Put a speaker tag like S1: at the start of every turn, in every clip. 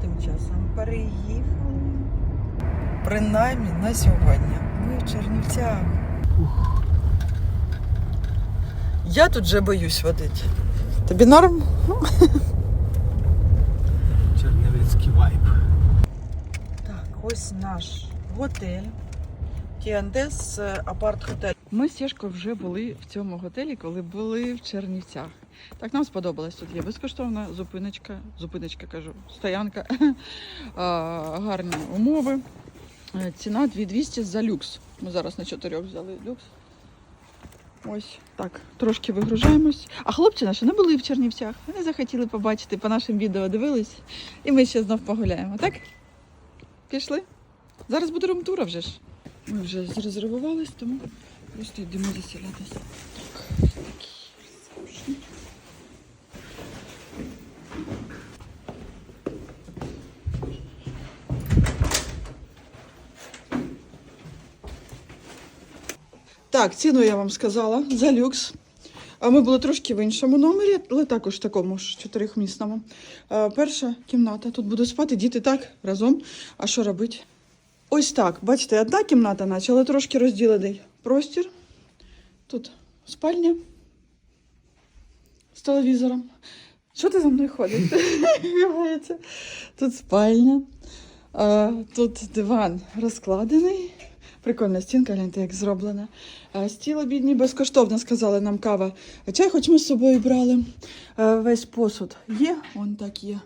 S1: тим часом переїхали. Принаймні на сьогодні. Ми в Чернівцях. Я тут вже боюсь водити. Тобі норм?
S2: Чернівецький вайб.
S1: Так, ось наш готель. Кіандес апарт готель. Ми з Сєшкою вже були в цьому готелі, коли були в Чернівцях. Так, нам сподобалось. Тут є безкоштовна зупиночка, зупиночка кажу, стоянка, гарні умови. Е, Ціна 2200 за люкс. Ми зараз на чотирьох взяли люкс. Ось так, трошки вигружаємось. А хлопці наші не були в Чернівцях. Вони захотіли побачити, по нашим відео дивились. І ми ще знов погуляємо, так? Пішли? Зараз буде румтура вже ж. Ми вже зарезервувались, тому просто йдемо заселятися. Так, ціну я вам сказала за люкс. А Ми були трошки в іншому номері, але також такому ж чотирихмісному. Е, Перша кімната. Тут будуть спати діти так разом. А що робити? Ось так. Бачите, одна кімната, наче, але трошки розділений простір. Тут спальня з телевізором. Що ти за мною ходиш? Тут спальня. А, тут диван розкладений. Прикольна стінка, гляньте, як зроблена. А, стіл обідній безкоштовно сказали нам кава. Чай, хоч ми з собою брали. Весь посуд є, вон так є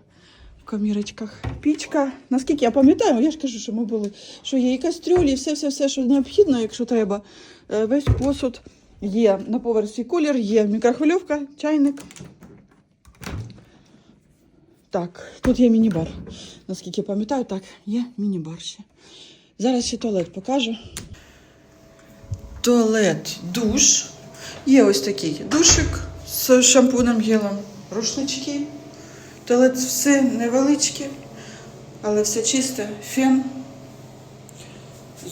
S1: в комірочках. Пічка. Наскільки я пам'ятаю, я ж кажу, що ми були, що є і кастрюлі, і все-все-все, що необхідно, якщо треба. Е, Весь посуд є на поверсі кулер, є мікрохвильовка, чайник. Так, тут є міні-бар. Наскільки я пам'ятаю, так, є міні-бар ще. Зараз ще туалет покажу. Туалет, душ. Є ось такий душик з шампунем гелем, рушнички. Туалет все невеличке, але все чисте. Фен,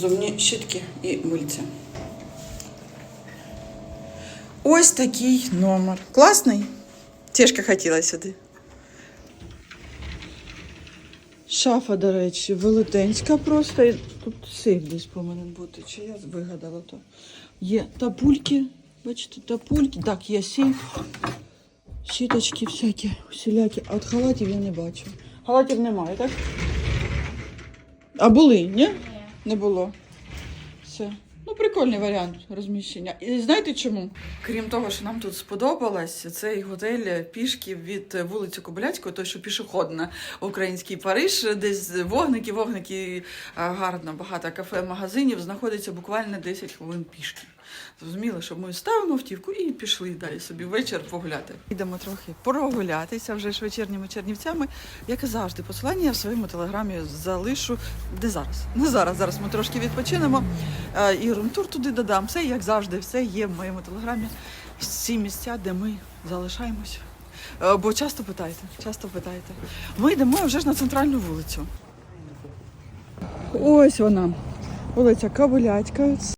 S1: зубні щітки і мильця. Ось такий номер. Класний? Тішка хотіла сюди. Шафа, до речі, велетенська просто. І Тут сейф десь повинен бути. Чи я вигадала то? Є тапульки. Бачите, тапульки. Так, є сейф. Щіточки всякі, всілякі. А от халатів я не бачу. Халатів немає, так? А були, ні? Не було. Все. Ну, прикольний варіант розміщення. І знаєте чому? Крім того, що нам тут сподобалось, цей готель пішки від вулиці Кобиляцької, той, що пішохідна український Париж, десь вогники, вогники, гарно, багато кафе, магазинів, знаходиться буквально 10 хвилин пішки. Зрозуміло, що ми ставимо автівку і пішли далі собі вечір погуляти. Йдемо трохи прогулятися вже ж вечірніми чернівцями. Як і завжди, посилання я в своєму телеграмі залишу. Де зараз? Не зараз. Зараз ми трошки відпочинемо. І румтур туди додам. Все як завжди, все є в моєму телеграмі. Всі місця, де ми залишаємось. Е, Бо часто питаєте, часто питаєте. Ми йдемо вже ж на центральну вулицю. Ось вона. Вулиця Кабуляцька.